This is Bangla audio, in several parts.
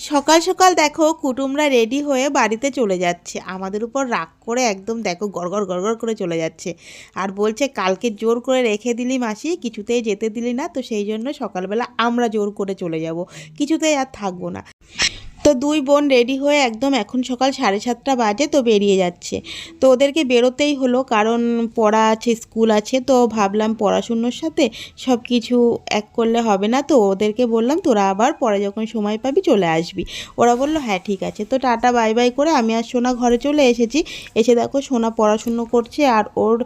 সকাল সকাল দেখো কুটুমরা রেডি হয়ে বাড়িতে চলে যাচ্ছে। আমাদের উপর রাগ করে একদম দেখো গড়গড় গড়গড় করে চলে যাচ্ছে। আর বলছে, কালকে জোর করে রেখে দিলি মাসি, কিছুতেই যেতে দিলি না, তো সেই জন্য সকালবেলা আমরা জোর করে চলে যাব। কিছুতেই আর থাকব না। তো দুই বোন রেডি হয়ে একদম এখন সকাল সাড়ে সাতটা বাজে তো বেরিয়ে যাচ্ছে। তো ওদেরকে বেরোতেই হলো, কারণ পড়া আছে, স্কুল আছে, তো ভাবলাম পড়াশুনোর সাথে সব কিছু এক করলে হবে না। তো ওদেরকে বললাম, তোরা আবার পরে যখন সময় পাবি চলে আসবি। ওরা বলল হ্যাঁ ঠিক আছে। তো টাটা, বাই বাই করে আমি আর সোনা ঘরে চলে এসেছি। এসে দেখো সোনা পড়াশুনো করছে আর ওর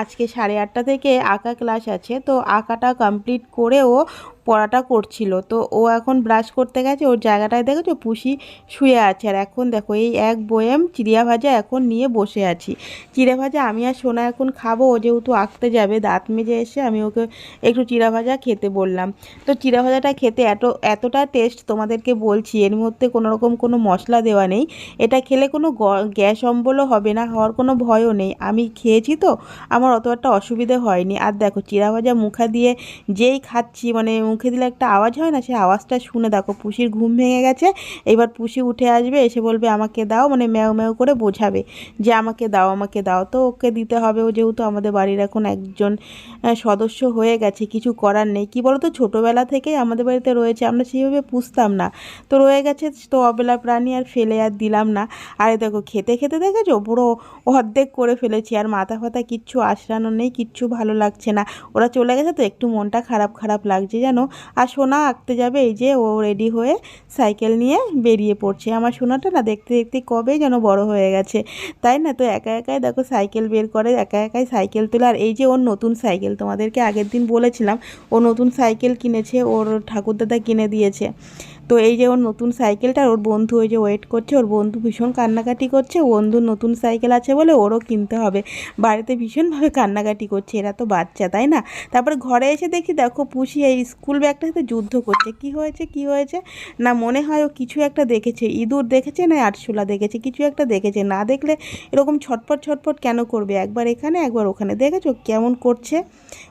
আজকে সাড়ে আটটা থেকে আঁকা ক্লাস আছে। তো আঁকাটা কমপ্লিট করে ও পড়াটা করছিল। তো ও এখন ব্রাশ করতে গেছে, ওর জায়গাটায় দেখেছ? পুষি শুয়ে আছে। আর এখন দেখো, এই এক বয়েম চিড়িয়া ভাজা এখন নিয়ে বসে আছি। চিড়া ভাজা আমি আর সোনা এখন খাব, ও যেহেতু আঁকতে যাবে, দাঁত মেজে এসে আমি ওকে একটু চিড়া ভাজা খেতে বললাম। তো চিড়া ভাজাটা খেতে এত, এতটা টেস্ট তোমাদেরকে বলছি, এর মধ্যে কোনো রকম কোনো মশলা দেওয়া নেই। এটা খেলে কোনো গ্যাস অম্বলও হবে না, হওয়ার কোনো ভয়ও নেই। আমি খেয়েছি তো, আমার অত একটা অসুবিধে হয়নি। আর দেখো, চিড়া ভাজা মুখা দিয়ে যেই খাচ্ছি মানে মুখে দিলে একটা আওয়াজ হয় না, সেই আওয়াজটা শুনে দেখো পুষির ঘুম ভেঙে গেছে, এবার পুষি উঠে আসবে, এসে বলবে আমাকে দাও মানে ম্যাও ম্যাও করে বোঝাবে যে আমাকে দাও আমাকে দাও। তো ওকে দিতে হবে, ও যেহেতু আমাদের বাড়ির এখন একজন সদস্য হয়ে গেছে, কিছু করার নেই। কি বলো তো ছোটোবেলা থেকেই আমাদের বাড়িতে রয়েছে, আমরা সেইভাবে পুষতাম না। তো রয়ে গেছে, তো অবেলা প্রাণী আর ফেলে আর দিলাম না। আর দেখো, খেতে খেতে দেখেছ? পুরো অর্ধেক করে ফেলেছি, আর মাথা ফাতা কিচ্ছু আশরানো নেই, কিচ্ছু ভালো লাগছে না। ওরা চলে গেছে তো, একটু মনটা খারাপ খারাপ লাগছে, জানো? আর সোনা আঁকতে যাবে, এই যে ও রেডি হয়ে সাইকেল নিয়ে বেরিয়ে পড়ছে। আমার সোনাটা না দেখতে দেখতে কবে যেন বড় হয়ে গেছে। তাই না? তো একা একাই দেখো সাইকেল বের করে, একা একাই সাইকেল তোলে। আর এই যে ওর নতুন সাইকেল তোমাদেরকে আগের দিন বলেছিলাম, ও নতুন সাইকেল কিনেছে, ওর ঠাকুরদাদা কিনে দিয়েছে। তো এই যে ওর নতুন সাইকেলটা ওর বন্ধু ওই যে ওয়েট করছে, ওর বন্ধু ভীষণ কান্নাকাটি করছে বন্ধুর নতুন সাইকেল আছে বলে ওরও কিনতে হবে। বাড়িতে ভীষণভাবে কান্নাকাটি করছে, এরা তো বাচ্চা, তাই না? তারপরে ঘরে এসে দেখি, দেখো পুষি এই স্কুল ব্যাগটার সাথে যুদ্ধ করছে। কি হয়েছে কি হয়েছে? না মনে হয় ও কিছু একটা দেখেছে। ইঁদুর দেখেছে না আটশোলা দেখেছে? কিছু একটা দেখেছে। না দেখলে এরকম ছটপট ছটপট কেন করবে? একবার এখানে, একবার ওখানে। দেখেছ কেমন করছে?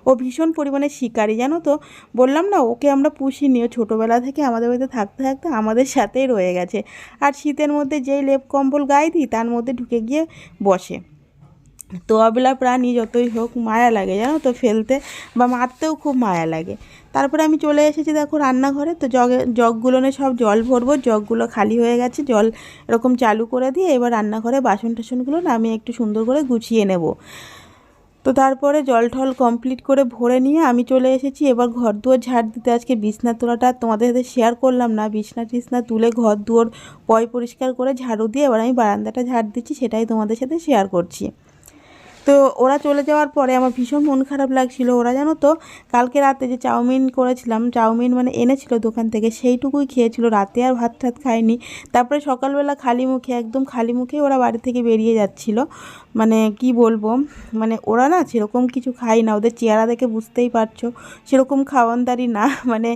ও ভীষণ পরিমাণে শিকারি, জানো তো? বললাম না, ওকে আমরা পুষিনি। ও ছোটোবেলা থেকে আমাদের বাড়িতে থাকতে থাকতে আমাদের সাথেই রয়ে গেছে। আর শীতের মধ্যে যেই লেপ কম্বল গায়ে দিই, তার মধ্যে ঢুকে গিয়ে বসে। তো অবলা প্রাণী যতই হোক মায়া লাগে, জানো তো, ফেলতে বা মারতেও খুব মায়া লাগে। তারপরে আমি চলে এসেছি দেখো রান্নাঘরে, তো জগে জগগুলোনে সব জল ভরবো, জগগুলো খালি হয়ে গেছে, জল এরকম চালু করে দিয়ে এবার রান্নাঘরে বাসন টাসনগুলো আমি একটু সুন্দর করে গুছিয়ে নেব। তো তারপরে জল ঠল কমপ্লিট করে ভরে নিয়ে আমি চলে এসেছি। এবার ঘর দুয়ার ঝাড় দিতে আজকে বিছনা তোলাটা তোমাদের সাথে শেয়ার করলাম না। বিছনা টিছনা তুলে ঘর দুয়ার পয় পরিষ্কার করে ঝাড়ু দিয়ে এবার আমি বারান্দাটা ঝাড় দিচ্ছি, সেটাই তোমাদের সাথে শেয়ার করছি। তো ওরা চলে যাওয়ার পরে আমার ভীষণ মন খারাপ লাগছিল। ওরা জানো তো, কালকে রাতে যে চাউমিন করেছিলাম, চাউমিন মানে এনেছিল দোকান থেকে, সেইটুকুই খেয়েছিল। রাতে আর ভাত টাত খায়নি তারপরে সকালবেলা খালি মুখে, একদম খালি মুখেই ওরা বাড়ি থেকে বেরিয়ে যাচ্ছিল। মানে কি বলব মানে ওরা না সেরকম কিছু খায় না। ওদের চেহারা দেখে বুঝতেই পারছ, সেরকম খাওয়ানদারি না। মানে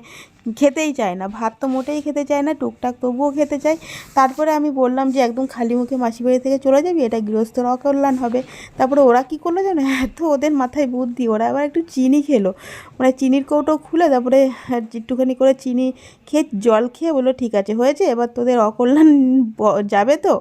খেতেই চায় না। ভাত তো মোটেই খেতে চায় না, টুকটাক তবুও খেতে চায়। তারপরে আমি বললাম যে, একদম খালি মুখে মাসি বাড়ি থেকে চলে যাবি? এটা গৃহস্থর অকল্যাণ হবে। তারপরে ওরা কি করল জানো? এত ওদের মাথায় বুদ্ধি, ওরা আবার একটু চিনি খেলো। মানে চিনির কৌটো খুলে তারপরে একটুখানি করে চিনি খেয়ে জল খেয়ে বলল, ঠিক আছে, হয়েছে, এবার তোদের অকল্যাণ যাবে তো?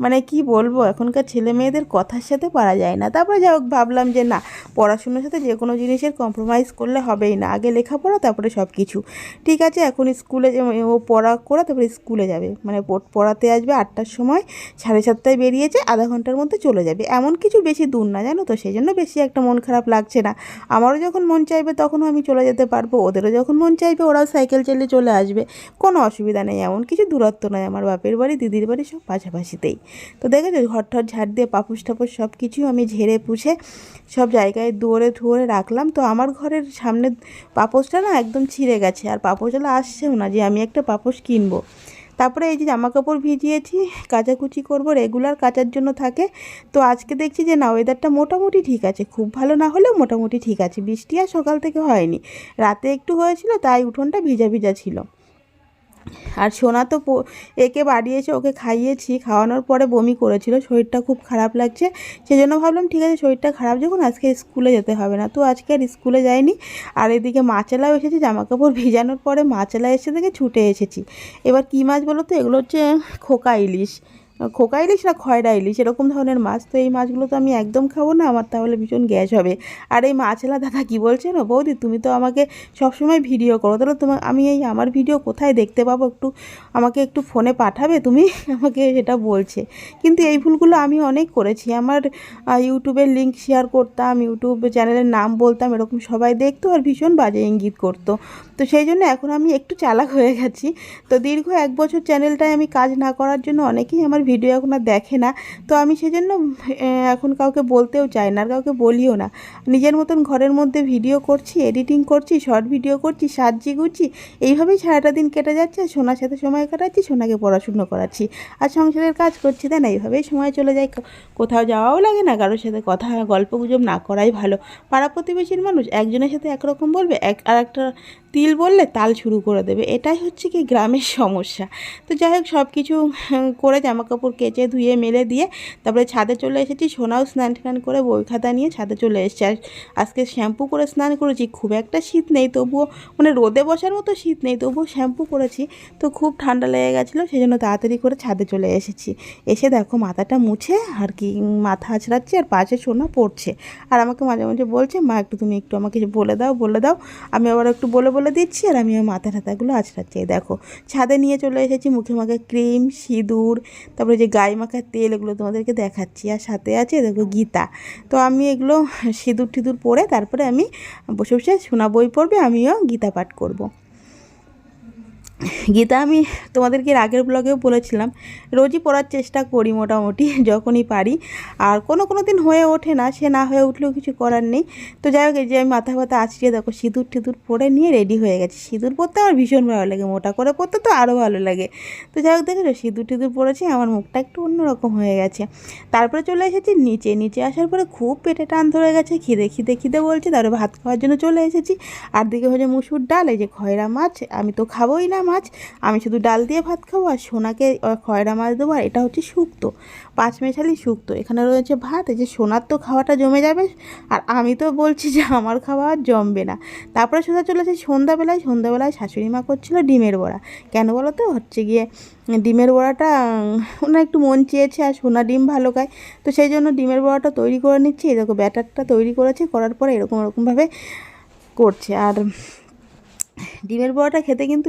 মানে কি বলব, এখনকার ছেলে মেয়েদের কথার সাথে পারা যায় না। তারপরে যাই হোক, ভাবলাম যে না, পড়াশুনোর সাথে যে কোনো জিনিসের কম্প্রোমাইজ করলে হবেই না। আগে লেখাপড়া, তারপরে সব কিছু ঠিক আছে, এখন স্কুলে ও পড়া করে, তারপরে স্কুলে যাবে। মানে পড়- পড়াতে আসবে আটটার সময়, সাড়ে সাতটায় বেরিয়েছে, আধা ঘণ্টার মধ্যে চলে যাবে। এমন কিছু বেশি দূর না, জানো তো? সেই জন্য বেশি একটা মন খারাপ লাগছে না। আমারও যখন মন চাইবে, তখনও আমি চলে যেতে পারব। ওদেরও যখন মন চাইবে, ওরাও সাইকেল চালিয়ে চলে আসবে। কোনো অসুবিধা নেই, এমন কিছু দূরত্ব নয় আমার বাপের বাড়ি, দিদির বাড়ি সব পাশাপাশিতেই। তো দেখেছ ঘর ঠর ঝাড় দিয়ে পাপুস টাপুস সব কিছু আমি ঝেড়ে পুছে সব জায়গায় দুয়ারে ধুয়ে রাখলাম। তো আমার ঘরের সামনে পাপোশটা না একদম ছিঁড়ে গেছে। আর পাপোশওয়ালা আসছেও না যে আমি একটা পাপোশ কিনবো। তারপরে এই যে জামা কাপড় ভিজিয়েছি, কাচাকুচি করব রেগুলার কাচার জন্য থাকে। তো আজকে দেখছি যে না ওয়েদারটা মোটামুটি ঠিক আছে। খুব ভালো না হলেও মোটামুটি ঠিক আছে। বৃষ্টি আর সকাল থেকে হয়নি। রাতে একটু হয়েছিল, তাই উঠোনটা ভিজা ভিজা ছিল। আর সোনা তো একে বাড়িয়েছে, ওকে খাইয়েছি, খাওয়ানোর পরে বমি করেছিল, শরীরটা খুব খারাপ লাগছে। সেই জন্য ভাবলাম, ঠিক আছে, শরীরটা খারাপ যখন আজকে স্কুলে যেতে হবে না। তো আজকে আর স্কুলে যাইনি। আর এদিকে মাছেলাও এসেছে জামা কাপড় ভিজানোর পরে মাছেলা এসে থেকে ছুটে এসেছি। এবার কী মাছ বলো তো? এগুলো হচ্ছে খোকা ইলিশ। খোকা ইলিশ না খয়রা ইলিশ এরকম ধরনের মাছ। তো এই মাছগুলো তো আমি একদম খাব না, আমার তাহলে ভীষণ গ্যাস হবে। আর এই মাছেলা দাদা কী বলছে না বৌদি, তুমি তো আমাকে সবসময় ভিডিও করো। তাহলে তোমার আমি এই আমার ভিডিও কোথায় দেখতে পাবো একটু? আমাকে একটু ফোনে পাঠাবে তুমি? আমাকে সেটা বলছে। কিন্তু এই ভুলগুলো আমি অনেক করেছি। আমার ইউটিউবের লিঙ্ক শেয়ার করতাম ইউটিউব চ্যানেলের নাম বলতাম, এরকম সবাই দেখতো আর ভীষণ বাজে ইঙ্গিত করতো। তো সেই জন্য এখন আমি একটু চালাক হয়ে গেছি। তো দীর্ঘ এক বছর চ্যানেলটায় আমি কাজ না করার জন্য অনেকেই আমার ভিডিও এখন আর দেখে না। তো আমি সেজন্য এখন কাউকে বলতেও চাই না, আর কাউকে বলিও না। নিজের মতন ঘরের মধ্যে ভিডিও করছি এডিটিং করছি শর্ট ভিডিও করছি সাজি গুছি এইভাবেই সারাটা দিন কেটে যাচ্ছে, আর সোনার সাথে সময় কাটাচ্ছি, সোনাকে পড়াশুনো করাচ্ছি। আর সংসারের কাজ করছি, তাই না? এইভাবেই সময় চলে যায় কোথাও যাওয়াও লাগে না, কারোর সাথে কথা, গল্প গুজব না করাই ভালো। পাড়া প্রতিবেশীর মানুষ একজনের সাথে একরকম বলবে, এক, আর একটা তিল বললে তাল শুরু করে দেবে। এটাই হচ্ছে কি গ্রামের সমস্যা। তো যাই হোক সব কিছু করে জামা কাপড় কেচে ধুয়ে, মেলে দিয়ে তারপরে ছাদে চলে এসেছি। সোনাও স্নান টান করে বই খাতা নিয়ে ছাদে চলে এসেছে। আর আজকে শ্যাম্পু করে স্নান করেছি। খুব একটা শীত নেই, তবুও মানে রোদে বসার মতো শীত নেই, তবুও শ্যাম্পু করেছি। তো খুব ঠান্ডা লেগে গেছিল সেই জন্য তাড়াতাড়ি করে ছাদে চলে এসেছি। এসে দেখো মাথাটা মুছে আর কি, মাথা আছড়াচ্ছে আর পাশে সোনা পড়ছে। আর আমাকে মাঝে মাঝে বলছে, মা, একটু তুমি একটু আমাকে বলে দাও বলে দাও। আমি আবার একটু বলে বলে দিচ্ছি আর আমি মাথা টাথাগুলো আছড়াচ্ছি। দেখো, ছাদে নিয়ে চলে এসেছি। মুখে মাখা ক্রিম, সিঁদুর তারপরে যে গায়ে মাখার তেল এগুলো তোমাদেরকে দেখাচ্ছি, আর সাথে আছে দেখো গীতা তো আমি এগুলো সিঁদুর টিঁদুর পরে তারপরে আমি বসে বসে সোনা বই পড়বে, আমিও গীতা পাঠ করব। গীতা, আমি তোমাদেরকে আগের ব্লগেও বলেছিলাম, রোজই পড়ার চেষ্টা করি মোটামুটি, যখনই পারি। আর কোনো কোনো দিন হয়ে ওঠে না, সে না হয়ে উঠলেও কিছু করার নেই। তো যাই হোক যে আমি মাথা ব্যথা আছড়িয়ে দেখো, সিঁদুর টিঁদুর পরে নিয়ে রেডি হয়ে গেছি। সিঁদুর পরতে আমার ভীষণ ভালো লাগে, মোটা করে পরতে তো আরও ভালো লাগে। তো যাই হোক দেখেছ সিঁদুর টিঁদুর পরেছি, আমার মুখটা একটু অন্যরকম হয়ে গেছে। তারপরে চলে এসেছি নিচে। নিচে আসার পরে খুব পেটে টান ধরে গেছে, খিদে খিদে খিদে বলছে, তারপরে ভাত খাওয়ার জন্য চলে এসেছি। আর দিকে হচ্ছে মুসুর ডাল, এই যে খয়রা মাছ, আমি তো খাবোই না মাছ, আমি শুধু ডাল দিয়ে ভাত খাব আর সোনাকে খয়রা মাছ দেবো, আর এটা হচ্ছে শুক্তো। পাঁচ মেশালি শুক্তো। এখানে রয়েছে ভাত, এই যে সোনার তো খাওয়াটা জমে যাবে, আর আমি তো বলছি যে আমার খাওয়া জমবে না। তারপরে সোজা চলেছে সন্ধ্যাবেলায় সন্ধ্যাবেলায় শাশুড়ি মা করছিল ডিমের বড়া। কেন বলো তো? হচ্ছে গিয়ে ডিমের বড়াটা ওনার একটু মন চেয়েছে আর সোনা ডিম ভালো খায়, তো সেই জন্য ডিমের বড়াটা তৈরি করে নিচ্ছি। এরকম ব্যাটারটা তৈরি করেছে, করার পরে এরকম, এরকমভাবে করছে। আর ডিমের বড়াটা খেতে কিন্তু